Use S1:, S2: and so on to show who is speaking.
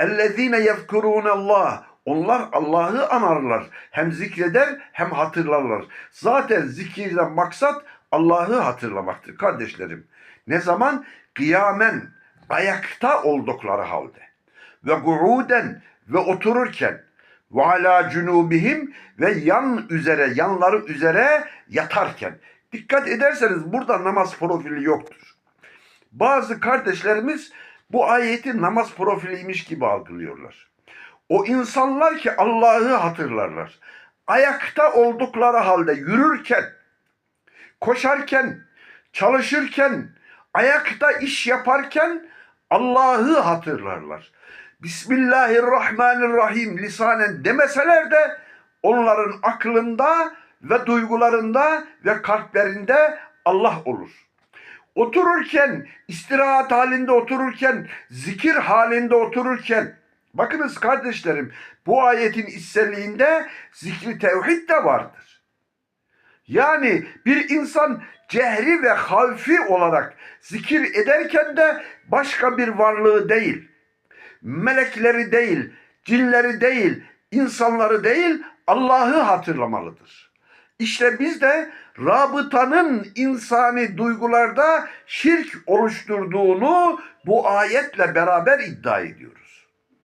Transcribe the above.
S1: اَلَّذ۪ينَ يَذْكُرُونَ اللّٰهِ Onlar Allah'ı anarlar. Hem zikreder hem hatırlarlar. Zaten zikirden maksat Allah'ı hatırlamaktır kardeşlerim. Ne zaman? Kıyamen, ayakta oldukları halde. Ve guuden ve otururken ve ala cunubihim ve yan üzere, yanları üzere yatarken. Dikkat ederseniz burada namaz profili yoktur. Bazı kardeşlerimiz bu ayeti namaz profiliymiş gibi algılıyorlar. O insanlar ki Allah'ı hatırlarlar. Ayakta oldukları halde yürürken, koşarken, çalışırken, ayakta iş yaparken Allah'ı hatırlarlar. Bismillahirrahmanirrahim lisanen demeseler de onların aklında ve duygularında ve kalplerinde Allah olur. Otururken, istirahat halinde otururken, zikir halinde otururken, bakınız kardeşlerim bu ayetin içselliğinde zikri tevhid de vardır. Yani bir insan cehri ve havfi olarak zikir ederken de başka bir varlığı değil, melekleri değil, cinleri değil, insanları değil, Allah'ı hatırlamalıdır. İşte biz de rabıtanın insani duygularda şirk oluşturduğunu bu ayetle beraber iddia ediyoruz.